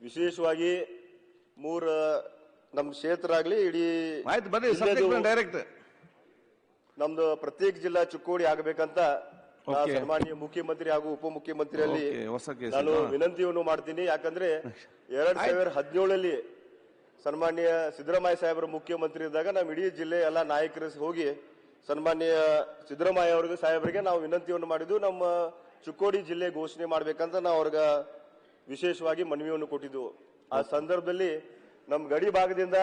ವಿಶೇಷವಾಗಿ ಮೂರ ನಮ್ಮ ಕ್ಷೇತ್ರ ಆಗ್ಲಿ ಇಡೀ ಆಯ್ತು ಜಿಲ್ಲೆದು ಡೈರೆಕ್ಟ್ ನಮ್ದು ಪ್ರತ್ಯೇಕ ಜಿಲ್ಲಾ ಚುಕ್ಕೋಡಿ ಆಗಬೇಕಂತ ನಾ Okay. ಸನ್ಮಾನ್ಯ ಮುಖ್ಯಮಂತ್ರಿ ಹಾಗೂ ಉಪಮುಖ್ಯಮಂತ್ರಿಯಲ್ಲಿ Okay, ಹೊಸ ಕೇಸ್ ನಾನು ಇದು. ವಿನಂತಿಯನ್ನು ಮಾಡ್ತೀನಿ ಯಾಕಂದ್ರೆ ಎರಡ್ ಸಾವಿರ ಹದಿನೇಳಲ್ಲಿ ಸನ್ಮಾನ್ಯ ಸಿದ್ದರಾಮಯ್ಯ ಸಾಹೇಬರು ಮುಖ್ಯಮಂತ್ರಿ ಇದ್ದಾಗ ನಮ್ಮ ಇಡೀ ಜಿಲ್ಲೆ ಎಲ್ಲ ನಾಯಕರು ಹೋಗಿ ಸನ್ಮಾನ್ಯ ಸಿದ್ದರಾಮಯ್ಯ ಅವ್ರಿಗೆ ಸಾಹೇಬರಿಗೆ ನಾವು ವಿನಂತಿಯನ್ನು ಮಾಡಿದ್ದು ನಮ್ಮ ಚುಕ್ಕೋಡಿ ಜಿಲ್ಲೆ ಘೋಷಣೆ ಮಾಡ್ಬೇಕಂತ ನಾವು ಅವ್ರಿಗೆ ವಿಶೇಷವಾಗಿ ಮನವಿಯನ್ನು ಕೊಟ್ಟಿದ್ದು. ಆ ಸಂದರ್ಭದಲ್ಲಿ ನಮ್ಮ ಗಡಿ ಭಾಗದಿಂದ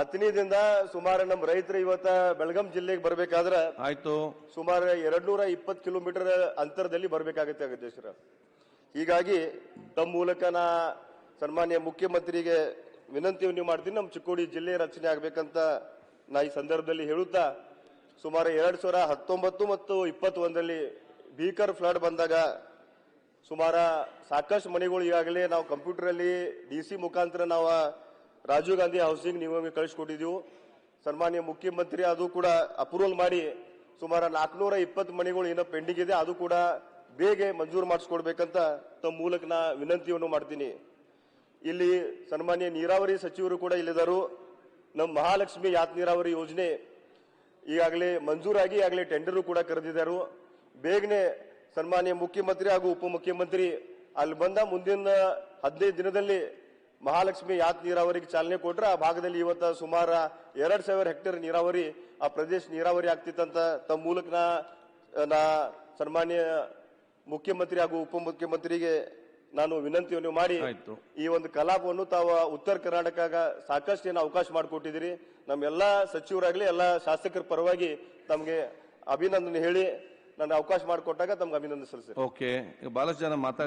ಅತ್ನಿದಿಂದ ಸುಮಾರು ನಮ್ಮ ರೈತರು ಇವತ್ತ ಬೆಳಗಾಂ ಜಿಲ್ಲೆಗೆ ಬರಬೇಕಾದ್ರೆ ಆಯ್ತು. ಸುಮಾರು ಎರಡ್ನೂರ ಇಪ್ಪತ್ತು ಕಿಲೋಮೀಟರ್ ಅಂತರದಲ್ಲಿ ಬರಬೇಕಾಗತ್ತೆ ಅಧ್ಯಕ್ಷರ ಹೀಗಾಗಿ ತಮ್ಮ ಮೂಲಕ ನಾ ಸನ್ಮಾನ್ಯ ಮುಖ್ಯಮಂತ್ರಿಗೆ ವಿನಂತಿಯನ್ನು ಮಾಡ್ತೀನಿ. ನಮ್ಮ ಚಿಕ್ಕೋಡಿ ಜಿಲ್ಲೆ ರಚನೆ ಆಗ್ಬೇಕಂತ ನಾ ಈ ಸಂದರ್ಭದಲ್ಲಿ ಹೇಳುತ್ತಾ ಸುಮಾರು ಎರಡ್ ಸಾವಿರ ಹತ್ತೊಂಬತ್ತು ಮತ್ತು ಇಪ್ಪತ್ತೊಂದರಲ್ಲಿ ಭೀಕರ್ ಫ್ಲಡ್ ಬಂದಾಗ ಸುಮಾರ ಸಾಕಷ್ಟು ಮನೆಗಳು ಈಗಾಗಲೇ ನಾವು ಕಂಪ್ಯೂಟರಲ್ಲಿ ಡಿ ಸಿ ಮುಖಾಂತರ ನಾವು ರಾಜೀವ್ ಗಾಂಧಿ ಹೌಸಿಂಗ್ ನಿಗಮಕ್ಕೆ ಕಳಿಸ್ಕೊಟ್ಟಿದ್ದೀವಿ. ಸನ್ಮಾನ್ಯ ಮುಖ್ಯಮಂತ್ರಿ ಅದು ಕೂಡ ಅಪ್ರೂವಲ್ ಮಾಡಿ ಸುಮಾರು ನಾಲ್ಕುನೂರ ಇಪ್ಪತ್ತು ಮನೆಗಳು ಏನೋ ಪೆಂಡಿಂಗ್ ಇದೆ, ಅದು ಕೂಡ ಬೇಗ ಮಂಜೂರು ಮಾಡಿಸ್ಕೊಡ್ಬೇಕಂತ ತಮ್ಮ ಮೂಲಕ ನಾ ವಿನಂತಿಯನ್ನು ಮಾಡ್ತೀನಿ. ಇಲ್ಲಿ ಸನ್ಮಾನ್ಯ ನೀರಾವರಿ ಸಚಿವರು ಕೂಡ ಇಲ್ಲಿದ್ದಾರೆ. ನಮ್ಮ ಮಹಾಲಕ್ಷ್ಮಿ ಯಾತ್ ನೀರಾವರಿ ಯೋಜನೆ ಈಗಾಗಲೇ ಮಂಜೂರಾಗಿ, ಈಗಾಗಲೇ ಟೆಂಡರು ಕೂಡ ಕರೆದಿದ್ದಾರೆ. ಬೇಗನೆ ಸನ್ಮಾನ್ಯ ಮುಖ್ಯಮಂತ್ರಿ ಹಾಗೂ ಉಪಮುಖ್ಯಮಂತ್ರಿ ಅಲ್ಲಿ ಬಂದ ಮುಂದಿನ ಹದಿನೈದು ದಿನದಲ್ಲಿ ಮಹಾಲಕ್ಷ್ಮಿ ಯಾತ್ ನೀರಾವರಿಗೆ ಚಾಲನೆ ಕೊಟ್ರೆ ಆ ಭಾಗದಲ್ಲಿ ಇವತ್ತ ಸುಮಾರು ಎರಡು ಸಾವಿರ ಹೆಕ್ಟೇರ್ ನೀರಾವರಿ ಆ ಪ್ರದೇಶ ನೀರಾವರಿ ಆಗ್ತಿತ್ತಂತ ತಮ್ಮ ಮೂಲಕ ನಾ ನಾ ಸನ್ಮಾನ್ಯ ಮುಖ್ಯಮಂತ್ರಿ ಹಾಗೂ ಉಪಮುಖ್ಯಮಂತ್ರಿಗೆ ನಾನು ವಿನಂತಿಯನ್ನು ಮಾಡಿ ಈ ಒಂದು ಕಲಾಪವನ್ನು ತಾವು ಉತ್ತರ ಕರ್ನಾಟಕ ಸಾಕಷ್ಟು ಏನು ಅವಕಾಶ ಮಾಡಿಕೊಟ್ಟಿದ್ದೀರಿ. ನಮ್ಮೆಲ್ಲ ಸಚಿವರಾಗಲಿ ಎಲ್ಲ ಶಾಸಕರ ಪರವಾಗಿ ತಮಗೆ ಅಭಿನಂದನೆ ಹೇಳಿ ನನಗೆ ಅವಕಾಶ ಮಾಡಿಕೊಟ್ಟಾಗ ತಮ್ಗೆ ಅಭಿನಂದನೆ ಸರ್ ಓಕೆ ಬಹಳಷ್ಟು ಜನ ಮಾತಾಡಿ